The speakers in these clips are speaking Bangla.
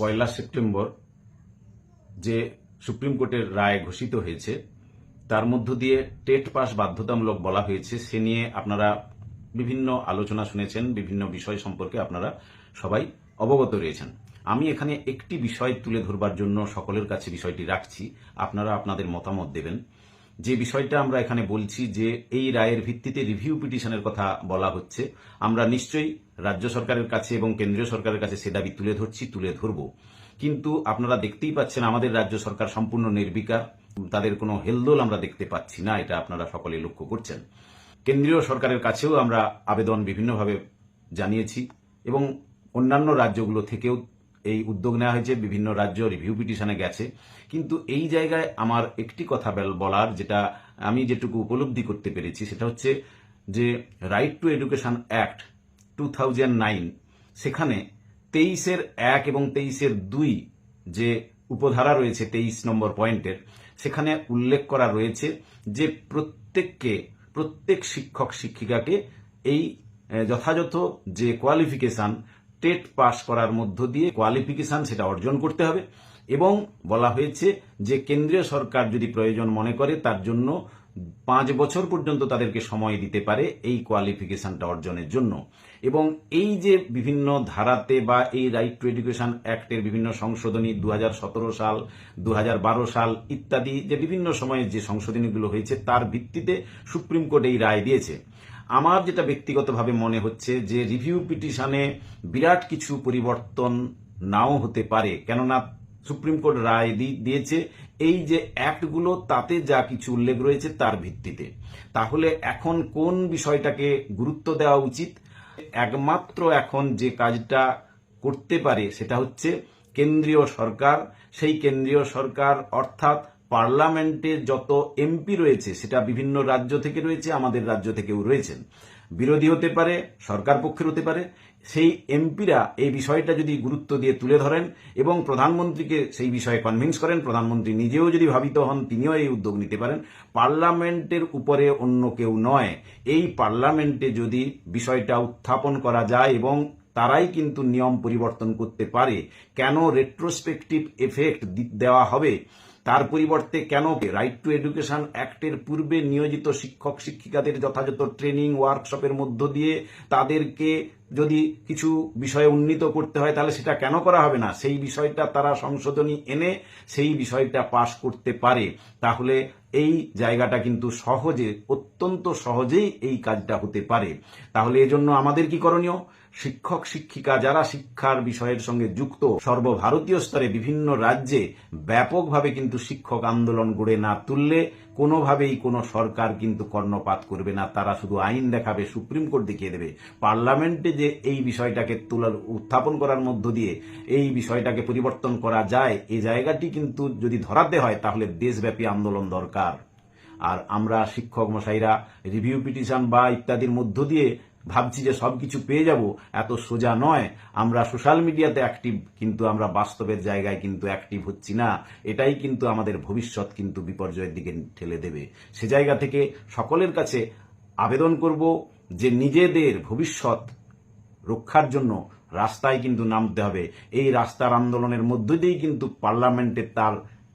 পয়লা সেপ্টেম্বর যে সুপ্রিম কোর্টের রায় ঘোষিত হয়েছে, তার মধ্য দিয়ে টেট পাস বাধ্যতামূলক বলা হয়েছে। সে নিয়ে আপনারা বিভিন্ন আলোচনা শুনেছেন, বিভিন্ন বিষয় সম্পর্কে আপনারা সবাই অবগত রয়েছেন। আমি এখানে একটি বিষয় তুলে ধরবার জন্য সকলের কাছে বিষয়টি রাখছি। আপনারা আপনাদের মতামত দেবেন। যে বিষয়টা আমরা এখানে বলছি যে এই রায়ের ভিত্তিতে রিভিউ পিটিশনের কথা বলা হচ্ছে, আমরা নিশ্চয়ই রাজ্য সরকারের কাছে এবং কেন্দ্রীয় সরকারের কাছে সে দাবি তুলে ধরছি, তুলে ধরব। কিন্তু আপনারা দেখতেই পাচ্ছেন আমাদের রাজ্য সরকার সম্পূর্ণ নির্বিকার, তাদের কোনো হেলদোল আমরা দেখতে পাচ্ছি না, এটা আপনারা সকলে লক্ষ্য করছেন। কেন্দ্রীয় সরকারের কাছেও আমরা আবেদন বিভিন্নভাবে জানিয়েছি এবং অন্যান্য রাজ্যগুলো থেকেও এই উদ্যোগ নেওয়া হয়েছে, বিভিন্ন রাজ্য রিভিউ পিটিশনে গেছে। কিন্তু এই জায়গায় আমার একটি কথা বলার, যেটা আমি যেটুকু উপলব্ধি করতে পেরেছি, সেটা হচ্ছে যে right to education act two সেখানে তেইশের এক এবং তেইশের দুই যে উপধারা রয়েছে, তেইশ নম্বর পয়েন্টের, সেখানে উল্লেখ করা রয়েছে যে প্রত্যেককে, প্রত্যেক শিক্ষক শিক্ষিকাকে এই যথাযথ যে কোয়ালিফিকেশন টেট পাস করার মধ্য দিয়ে কোয়ালিফিকেশন সেটা অর্জন করতে হবে। এবং বলা হয়েছে যে কেন্দ্রীয় সরকার যদি প্রয়োজন মনে করে, তার জন্য পাঁচ বছর পর্যন্ত তাদেরকে সময় দিতে পারে এই কোয়ালিফিকেশনটা অর্জনের জন্য। এবং এই যে বিভিন্ন ধারাতে বা এই রাইট টু এডুকেশন অ্যাক্টের বিভিন্ন সংশোধনী দু হাজার সতেরো সাল দু হাজার বারো সাল ইত্যাদি যে বিভিন্ন সময়ে যে সংশোধনীগুলো হয়েছে, তার ভিত্তিতে সুপ্রিম কোর্ট এই রায় দিয়েছে। আমার যেটা ব্যক্তিগতভাবে মনে হচ্ছে যে রিভিউ পিটিশনে বিরাট কিছু পরিবর্তন নাও হতে পারে। কেননা সুপ্রিম কোর্ট রায় দিয়েছে এই যে অ্যাক্টগুলো তাতে যা কিছু উল্লেখ রয়েছে তার ভিত্তিতে। তাহলে এখন কোন বিষয়টাকে গুরুত্ব দেওয়া উচিত? একমাত্র এখন যে কাজটা করতে পারে সেটা হচ্ছে কেন্দ্রীয় সরকার। সেই কেন্দ্রীয় সরকার অর্থাৎ পার্লামেন্টে যত এমপি রয়েছে, সেটা বিভিন্ন রাজ্য থেকে রয়েছে, আমাদের রাজ্য থেকেও রয়েছেন। বিরোধী হতে পারে, সরকার পক্ষের হতে পারে, সেই এমপিরা এই বিষয়টা যদি গুরুত্ব দিয়ে তুলে ধরেন এবং প্রধানমন্ত্রীকে সেই বিষয়ে কনভিন্স করেন, প্রধানমন্ত্রী নিজেও যদি ভাবিত হন, তিনিও এই উদ্যোগ নিতে পারেন। পার্লামেন্টের উপরে অন্য কেউ নয়, এই পার্লামেন্টে যদি বিষয়টা উত্থাপন করা যায় এবং তারাই কিন্তু নিয়ম পরিবর্তন করতে পারে, কেন রেট্রোস্পেকটিভ এফেক্ট দেওয়া হবে? তার পরিবর্তে কেন রাইট টু এডুকেশন অ্যাক্টের পূর্বে নিয়োজিত শিক্ষক শিক্ষিকাদের যথাযথ ট্রেনিং ওয়ার্কশপের মধ্য দিয়ে তাদেরকে যদি কিছু বিষয়ে উন্নীত করতে হয়, তাহলে সেটা কেন করা হবে না? সেই বিষয়টা তারা সংশোধনী এনে সেই বিষয়টা পাশ করতে পারে। তাহলে এই জায়গাটা কিন্তু সহজে, অত্যন্ত সহজেই এই কাজটা হতে পারে। তাহলে এজন্য আমাদের কি করণীয়? শিক্ষক, শিক্ষিকা যারা শিক্ষার বিষয়ের সঙ্গে যুক্ত, সর্বভারতীয় স্তরে বিভিন্ন রাজ্যে ব্যাপকভাবে কিন্তু শিক্ষক আন্দোলন গড়ে না তুললে কোনোভাবেই কোনো সরকার কিন্তু কর্ণপাত করবে না। তারা শুধু আইন দেখাবে, সুপ্রিম কোর্ট দেখিয়ে দেবে। পার্লামেন্টে যে এই বিষয়টাকে তোলার উত্থাপন করার মধ্য দিয়ে এই বিষয়টাকে পরিবর্তন করা যায় এই জায়গাটি কিন্তু যদি ধরাতে হয়, তাহলে দেশব্যাপী আন্দোলন দরকার। আর আমরা শিক্ষক মশাইরা, রিভিউ পিটিশন বা ইত্যাদির মধ্য দিয়ে ভাবছি যে সবকিছু পেয়ে যাব, এত সোজা নয়। আমরা সোশ্যাল মিডিয়াতে অ্যাক্টিভ কিন্তু আমরা বাস্তবের জায়গায় কিন্তু অ্যাক্টিভ হচ্ছি না। এটাই কিন্তু আমাদের ভবিষ্যৎ কিন্তু বিপর্যয়ের দিকে ঠেলে দেবে। সে জায়গা থেকে সকলের কাছে আবেদন করব যে নিজেদের ভবিষ্যৎ রক্ষার জন্য রাস্তায় কিন্তু নামতে হবে। এই রাস্তার আন্দোলনের মধ্য দিয়েই কিন্তু পার্লামেন্টে তার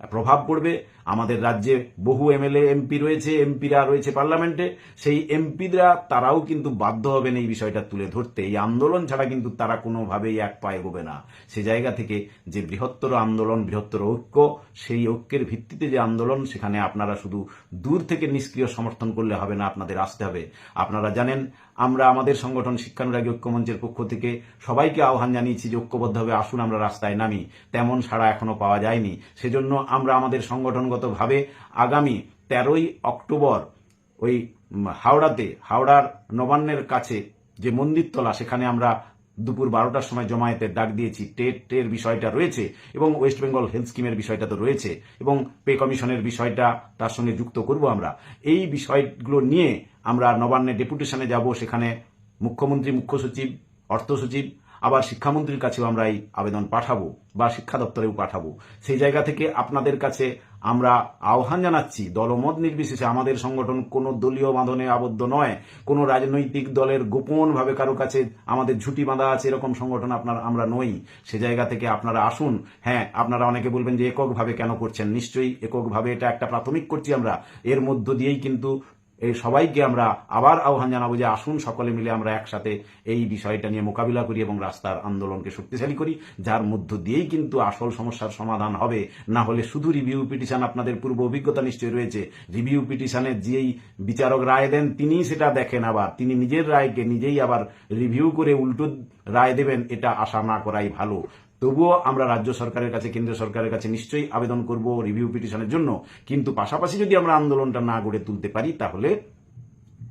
প্রভাব পড়বে। আমাদের রাজ্যে বহু এমএলএ, এমপি রয়েছে, এমপিরা রয়েছে পার্লামেন্টে। সেই এমপিরা তারাও কিন্তু বাধ্য হবেন এই বিষয়টা তুলে ধরতে। এই আন্দোলন ছাড়া কিন্তু তারা কোনোভাবেই এক পায়ে এগোবে না। সে জায়গা থেকে যে বৃহত্তর আন্দোলন, বৃহত্তর ঐক্য, সেই ঐক্যের ভিত্তিতে যে আন্দোলন, সেখানে আপনারা শুধু দূর থেকে নিষ্ক্রিয় সমর্থন করলে হবে না, আপনাদের আসতে হবে। আপনারা জানেন, আমরা আমাদের সংগঠন শিক্ষানুরাগী ঐক্যমঞ্চের পক্ষ থেকে সবাইকে আহ্বান জানিয়েছি যে ঐক্যবদ্ধভাবে আসুন, আমরা রাস্তায় নামি। তেমন সাড়া এখনও পাওয়া যায়নি। সেজন্য আমরা আমাদের সংগঠনগতভাবে আগামী তেরোই অক্টোবর ওই হাওড়াতে, হাওড়ার নবান্নের কাছে যে মন্দিরতলা, সেখানে আমরা দুপুর বারোটার সময় জমায়েতের ডাক দিয়েছি। টেটের বিষয়টা রয়েছে এবং ওয়েস্ট বেঙ্গল হেলথ স্কিমের বিষয়টা তো রয়েছে এবং পে কমিশনের বিষয়টা তার সঙ্গে যুক্ত করব আমরা। এই বিষয়গুলো নিয়ে আমরা নবান্নে ডেপুটেশনে যাব, সেখানে মুখ্যমন্ত্রী, মুখ্য সচিব, অর্থ সচিব, আবার শিক্ষামন্ত্রীর কাছেও আমরা এই আবেদন পাঠাবো বা শিক্ষা দপ্তরেও পাঠাবো। সেই জায়গা থেকে আপনাদের কাছে আমরা আহ্বান জানাচ্ছি, দলমত নির্বিশেষে আমাদের সংগঠন কোনো দলীয় বাঁধনে আবদ্ধ নয়। কোনো রাজনৈতিক দলের গোপনভাবে কারও কাছে আমাদের ঝুঁটি বাঁধা আছে এরকম সংগঠন আপনার, আমরা নই। সে জায়গা থেকে আপনারা আসুন। হ্যাঁ আপনারা অনেকে বলবেন যে এককভাবে কেন করছেন? নিশ্চয়ই এককভাবে এটা একটা প্রাথমিক করছি আমরা। এর মধ্য দিয়েই কিন্তু এই সবাইকে আমরা আবার আহ্বান জানাব যে আসুন সকলে মিলে আমরা একসাথে এই বিষয়টা নিয়ে মোকাবিলা করি এবং রাস্তার আন্দোলনকে শক্তিশালী করি, যার মধ্য দিয়েই কিন্তু আসল সমস্যার সমাধান হবে। না হলে শুধু রিভিউ পিটিশন আপনাদের পূর্ব অভিজ্ঞতা নিশ্চয়ই রয়েছে। রিভিউ পিটিশনে যেই বিচারক রায় দেন, তিনিই সেটা দেখেন আবার। তিনি নিজের রায়কে নিজেই আবার রিভিউ করে উল্টো রায় দেবেন, এটা আশা না করাই ভালো। তবুও আমরা রাজ্য সরকারের কাছে কেন্দ্র সরকারের কাছে নিশ্চয়ই আবেদন করব রিভিউ পিটিশনের জন্য। কিন্তু পাশাপাশি যদি আমরা আন্দোলনটা না গড়ে তুলতে পারি, তাহলে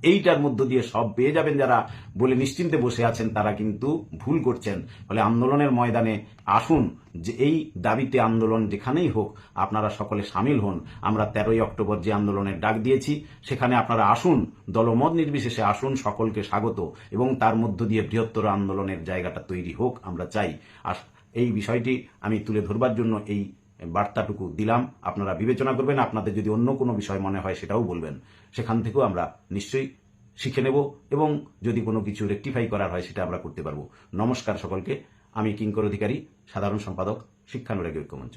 এইটার মধ্য দিয়ে সব পেয়ে যাবেন যারা বলে নিশ্চিন্তে বসে আছেন, তারা কিন্তু ভুল করছেন। ফলে আন্দোলনের ময়দানে আসুন, যে এই দাবিতে আন্দোলন যেখানেই হোক আপনারা সকলে সামিল হন। আমরা তেরোই অক্টোবর যে আন্দোলনের ডাক দিয়েছি, সেখানে আপনারা আসুন, দলমত নির্বিশেষে আসুন, সকলকে স্বাগত। এবং তার মধ্য দিয়ে বৃহত্তর আন্দোলনের জায়গাটা তৈরি হোক, আমরা চাই। আর এই বিষয়টি আমি তুলে ধরবার জন্য এই বার্তাটুকু দিলাম। আপনারা বিবেচনা করবেন, আপনাদের যদি অন্য কোনো বিষয় মনে হয় সেটাও বলবেন। সেখান থেকেও আমরা নিশ্চয়ই শিখে নেব এবং যদি কোনো কিছু রেকটিফাই করার হয় সেটা আমরা করতে পারব। নমস্কার সকলকে। আমি কিঙ্কর অধিকারী, সাধারণ সম্পাদক, শিক্ষানুরাগী ঐক্যমঞ্চ।